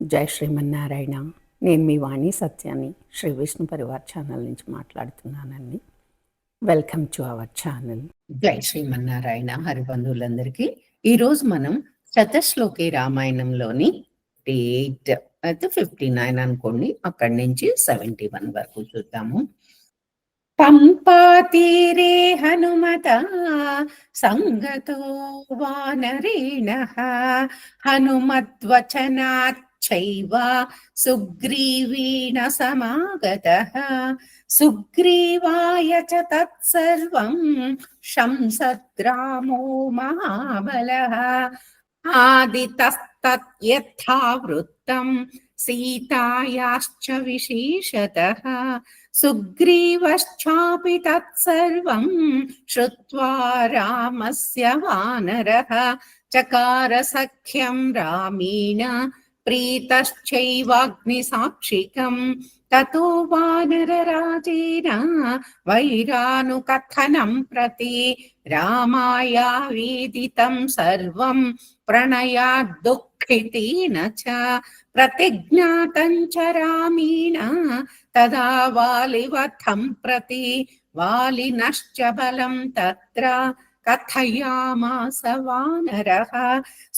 జై శ్రీమన్నారాయణ. నేను మీ వాణి సత్యాన్ని శ్రీ విష్ణు పరివార్ ఛానల్ నుంచి మాట్లాడుతున్నానండి. Welcome to our channel. జై శ్రీమన్నారాయణ హరిబంధువులందరికీ. ఈరోజు మనం శతశ్లోకి రామాయణంలోని ఎయిట్ అయితే ఫిఫ్టీ నైన్ అనుకోండి. అక్కడి నుంచి సెవెంటీ వన్ వరకు చూద్దాము. పంపాతీరే హనుమత సంగతో వానరేణ హనుమద్వచనాత్ चैव सुग्रीवेण समागतः। सुग्रीवाय च तत्सर्वम् शंसद् रामो महाबलः आदितस्तद्यथावृत्तम् सीतायाश्च विशेषतः। सुग्रीवश्चापि तत्सर्वम् श्रुत्वा रामस्य वानरः। चकारसख्यम् रामेण ప్రీతశ్చైవాగ్నిసాక్షికం. తతో వానరరాజేన వైరానుకథనం ప్రతి రామాయ వేదితం సర్వం ప్రణయాద్దుఃఖితేన చ. ప్రతిజ్ఞాతం చ రామేణ తదా వాలివథం ప్రతి వాలినశ్చ బలం తత్ర. कथयामास वानरः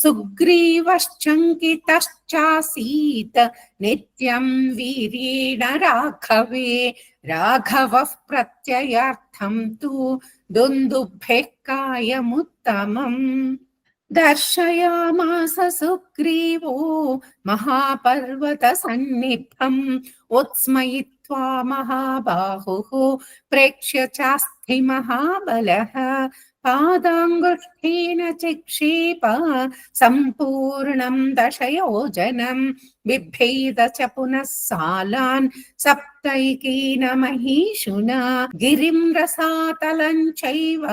सुग्रीवश्चङ्कितश्चासीत् नित्यं वीरेण राघवे, राघवः प्रत्ययार्थं तु दुन्दुभ्यः कायमुत्तमम् दर्शयामास सुग्रीवो महापर्वतसन्निभम् उत्स्मयित् त्वा महाबाहुः प्रेक्ष्य चास्थि महाबलः। पादाङ्गुष्ठेन चिक्षेप, सम्पूर्णं दशयोजनं बिभ्येद च पुनः सालान्, सप्तैकेन महीषुना गिरिं रसातलं चैव,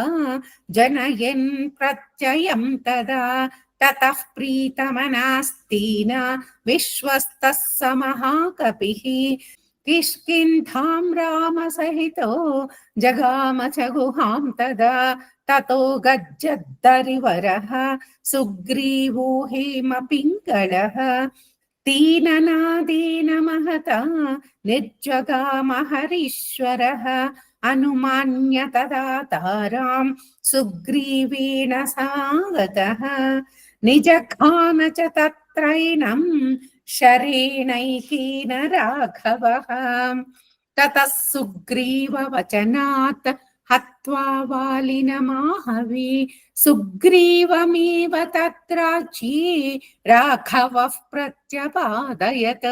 जनयन् प्रत्ययं तदा। ततः प्रीतमनास्तीना, विश्वस्तः स महाकपिः। किष्किन्धां रामसहितो जगाम च गुहां तदा। ततो गज्जद्धरिवरः सुग्रीवो हेमपिङ्गळः दीननादेन महता निर्जगामहरीश्वरः अनुमान्य तदा तारां सुग्रीवेण सागतः निजखान च तत्रैनम् शरेणैकेन राघवः ततः सुग्रीववचनात् हत्वा वालिनमाहवे सुग्रीवमेव तत्राज्ये राघवः प्रत्यपादयत्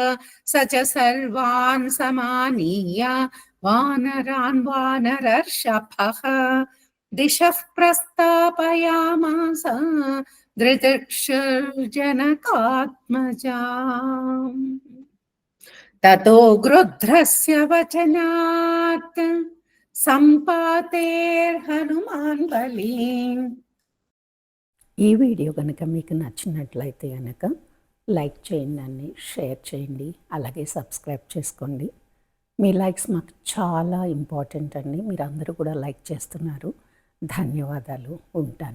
स च सर्वान् समानीय वानरान् वानरर्षभः వానరాన్ వానరర్షభः దిశః ప్రస్తాపయామాస धृतक्षर्जनकात्मजा ततो गृध्रस्य वचनात् सम्पातेर्हनुमान् बलीम् ఈ వీడియో కనుక మీకు నచ్చినట్లయితే కనుక లైక్ చేయండి అండి షేర్ చేయండి అలాగే సబ్స్క్రైబ్ చేసుకోండి మీ లైక్స్ మాకు చాలా ఇంపార్టెంట్ అండి మీరు అందరూ కూడా లైక్ చేస్తున్నారు ధన్యవాదాలు ఉంటాను.